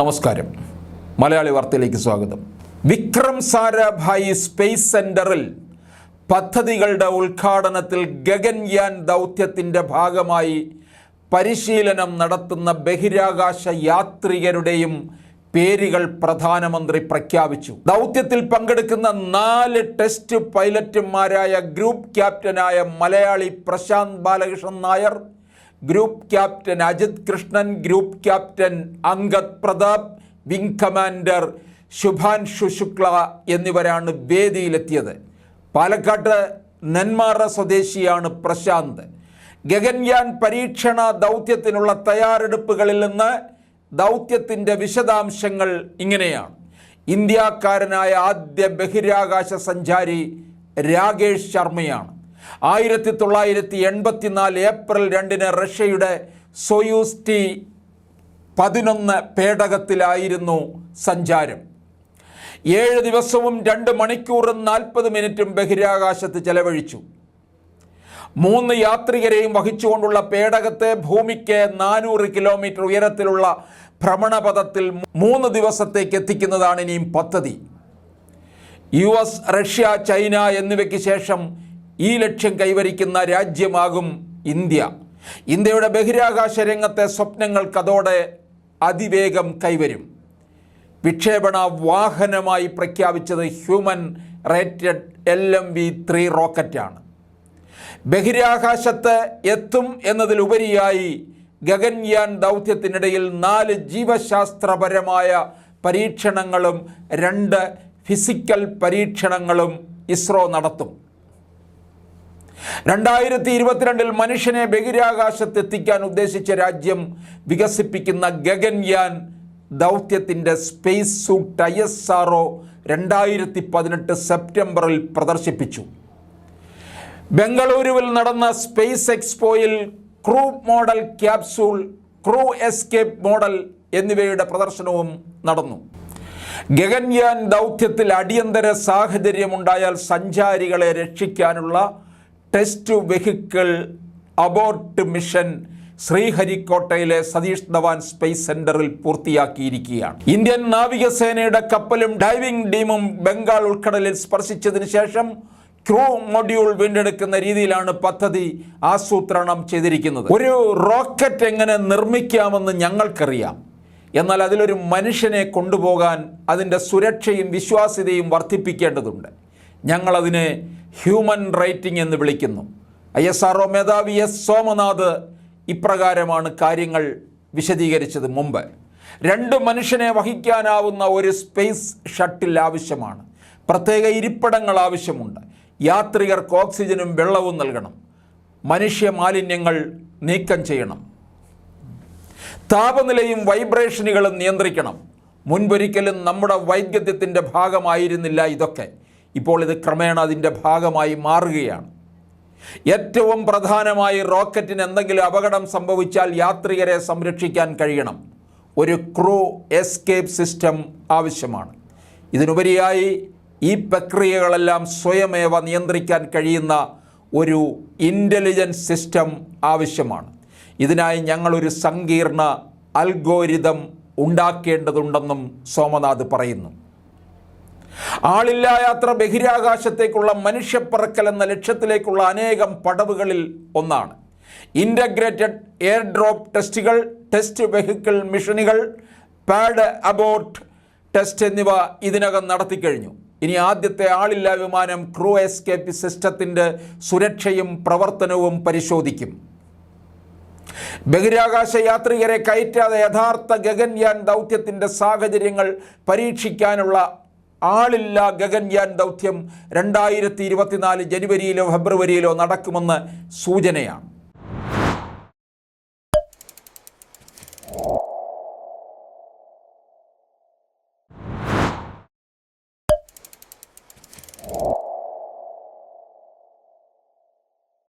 നമസ്കാരം. മലയാളി വാർത്തയിലേക്ക് സ്വാഗതം. വിക്രം സാരാഭായി സ്പേസ് സെന്ററിൽ പദ്ധതികളുടെ ഉദ്ഘാടനത്തിൽ ഗഗൻയാൻ ദൗത്യത്തിന്റെ ഭാഗമായി പരിശീലനം നടത്തുന്ന ബഹിരാകാശ യാത്രികരുടെയും പേരുകൾ പ്രധാനമന്ത്രി പ്രഖ്യാപിച്ചു. ദൗത്യത്തിൽ പങ്കെടുക്കുന്ന നാല് ടെസ്റ്റ് പൈലറ്റുമാരായ group ക്യാപ്റ്റനായ Malayali Prashanth Balakrishnan Nair group captain Ajith Krishnan group captain Angad Pratap wing commander Shubhanshu Shukla എന്നിവരാണ് വേദിയിലെത്തിയത്. പാലക്കാട്ട് നെന്മാറ സ്വദേശിയാണ് പ്രശാന്ത്. ഗഗൻയാൻ പരീക്ഷണ ദൗത്യത്തിനുള്ള തയ്യാറെടുപ്പുകളിൽ നിന്ന് ദൗത്യത്തിന്റെ വിശദാംശങ്ങൾ ഇങ്ങനെയാണ്. ഇന്ത്യക്കാരനായ ആദ്യ ബഹിരാകാശ സഞ്ചാരി രാകേഷ് ശർമ്മയാണ്. ആയിരത്തി തൊള്ളായിരത്തി എൺപത്തിനാല് ഏപ്രിൽ രണ്ടിന് റഷ്യയുടെ സൊയൂസ് ടി പതിനൊന്ന് പേടകത്തിലായിരുന്നു സഞ്ചാരം. ഏഴ് ദിവസവും രണ്ട് മണിക്കൂറും നാൽപ്പത് മിനിറ്റും ബഹിരാകാശത്ത് ചെലവഴിച്ചു. മൂന്ന് യാത്രികരെയും വഹിച്ചുകൊണ്ടുള്ള പേടകത്തെ ഭൂമിക്ക് നാനൂറ് കിലോമീറ്റർ ഉയരത്തിലുള്ള ഭ്രമണപഥത്തിൽ മൂന്ന് ദിവസത്തേക്ക് എത്തിക്കുന്നതാണ് ഇനിയും പദ്ധതി. യു എസ് റഷ്യ ചൈന എന്നിവയ്ക്ക് ശേഷം ഈ ലക്ഷ്യം കൈവരിക്കുന്ന രാജ്യമാകും ഇന്ത്യ. ഇന്ത്യയുടെ ബഹിരാകാശ രംഗത്തെ സ്വപ്നങ്ങൾക്ക് അതോടെ അതിവേഗം കൈവരും. വിക്ഷേപണ വാഹനമായി പ്രഖ്യാപിച്ചത് human rated L M V three റോക്കറ്റാണ്. ബഹിരാകാശത്ത് എത്തും എന്നതിലുപരിയായി ഗഗൻയാൻ ദൗത്യത്തിനിടയിൽ നാല് ജീവശാസ്ത്രപരമായ പരീക്ഷണങ്ങളും രണ്ട് ഫിസിക്കൽ പരീക്ഷണങ്ങളും ഇസ്രോ നടത്തും. രണ്ടായിരത്തി ഇരുപത്തിരണ്ടിൽ മനുഷ്യനെ ബഹിരാകാശത്ത് എത്തിക്കാൻ ഉദ്ദേശിച്ച രാജ്യം വികസിപ്പിക്കുന്ന ഗഗൻയാൻ ദൗത്യത്തിന്റെ space suit I S R O രണ്ടായിരത്തി പതിനെട്ട് സെപ്റ്റംബറിൽ പ്രദർശിപ്പിച്ചു. ബംഗളൂരുവിൽ നടന്ന space എക്സ്പോയിൽ crew model capsule crew escape model എന്നിവയുടെ പ്രദർശനവും നടന്നു. ഗഗൻയാൻ ദൗത്യത്തിൽ അടിയന്തര സാഹചര്യമുണ്ടായാൽ സഞ്ചാരികളെ രക്ഷിക്കാനുള്ള ടെസ്റ്റ് വെഹിക്കിൾ അബോർട്ട് മിഷൻ ശ്രീഹരിക്കോട്ടയിലെ സതീഷ് ധവാൻ സ്പേസ് സെന്ററിൽ പൂർത്തിയാക്കിയിരിക്കുകയാണ്. ഇന്ത്യൻ നാവികസേനയുടെ കപ്പലും ഡൈവിംഗ് ടീമും ബംഗാൾ ഉൾക്കടലിൽ സ്പർശിച്ചതിന് ശേഷം ക്രൂ മൊഡ്യൂൾ വീണ്ടെടുക്കുന്ന രീതിയിലാണ് പദ്ധതി ആസൂത്രണം ചെയ്തിരിക്കുന്നത്. ഒരു റോക്കറ്റ് എങ്ങനെ നിർമ്മിക്കാമെന്ന് ഞങ്ങൾക്കറിയാം. എന്നാൽ അതിലൊരു മനുഷ്യനെ കൊണ്ടുപോകാൻ അതിന്റെ സുരക്ഷയും വിശ്വാസ്യതയും വർദ്ധിപ്പിക്കേണ്ടതുണ്ട്. ഞങ്ങളതിനെ ഹ്യൂമൻ റൈറ്റിംഗ് എന്ന് വിളിക്കുന്നു. ഐ എസ് ആർ ഒ മേധാവി എസ് സോമനാഥ് ഇപ്രകാരമാണ് കാര്യങ്ങൾ വിശദീകരിച്ചത് മുമ്പ്. രണ്ട് മനുഷ്യനെ വഹിക്കാനാവുന്ന ഒരു സ്പേസ് ഷട്ടിൽ ആവശ്യമാണ്. പ്രത്യേക ഇരിപ്പിടങ്ങൾ ആവശ്യമുണ്ട്. യാത്രികർക്ക് ഓക്സിജനും വെള്ളവും നൽകണം. മനുഷ്യ മാലിന്യങ്ങൾ നീക്കം ചെയ്യണം. താപനിലയും വൈബ്രേഷനുകളും നിയന്ത്രിക്കണം. മുൻപൊരിക്കലും നമ്മുടെ വൈദ്യുത്യത്തിന്റെ ഭാഗമായിരുന്നില്ല ഇതൊക്കെ. ഇപ്പോൾ ഇത് ക്രമേണ അതിന്റെ ഭാഗമായി മാറുകയാണ്. ഏറ്റവും പ്രധാനമായി റോക്കറ്റിന് എന്തെങ്കിലും അപകടം സംഭവിച്ചാൽ യാത്രികരെ സംരക്ഷിക്കാൻ കഴിയണം. ഒരു ക്രൂ എസ്കേപ്പ് സിസ്റ്റം ആവശ്യമാണ്. ഇതിനുപരിയായി ഈ പ്രക്രിയകളെല്ലാം സ്വയമേവ നിയന്ത്രിക്കാൻ കഴിയുന്ന ഒരു ഇന്റലിജൻസ് സിസ്റ്റം ആവശ്യമാണ്. ഇതിനായി ഞങ്ങളൊരു സങ്കീർണ അൽഗോരിതം ഉണ്ടാക്കേണ്ടതുണ്ടെന്നും സോമനാഥ് പറയുന്നു. ആളില്ലാ യാത്ര ബഹിരാകാശത്തേക്കുള്ള മനുഷ്യപ്പറക്കൽ എന്ന ലക്ഷ്യത്തിലേക്കുള്ള അനേകം പടവുകളിൽ ഒന്നാണ്. ഇന്റഗ്രേറ്റഡ് എയർ ഡ്രോപ്പ് ടെസ്റ്റുകൾ ടെസ്റ്റ് വെഹിക്കിൾ മിഷനുകൾ പാഡ് അബോർട്ട് ടെസ്റ്റ് എന്നിവ ഇതിനകം നടത്തിക്കഴിഞ്ഞു. ഇനി ആദ്യത്തെ ആളില്ലാ വിമാനം ക്രൂ എസ്കേപ്പ് സിസ്റ്റത്തിന്റെ സുരക്ഷയും പ്രവർത്തനവും പരിശോധിക്കും. ബഹിരാകാശ യാത്രികരെ കയറ്റാതെ യഥാർത്ഥ ഗഗൻയാൻ ദൗത്യത്തിന്റെ സാഹചര്യങ്ങൾ പരീക്ഷിക്കാനുള്ള ആളില്ല ഗഗൻയാൻ ദൗത്യം രണ്ടായിരത്തി ഇരുപത്തിനാല് ജനുവരിയിലോ ഫെബ്രുവരിയിലോ നടക്കുമെന്ന് സൂചനയാണ്.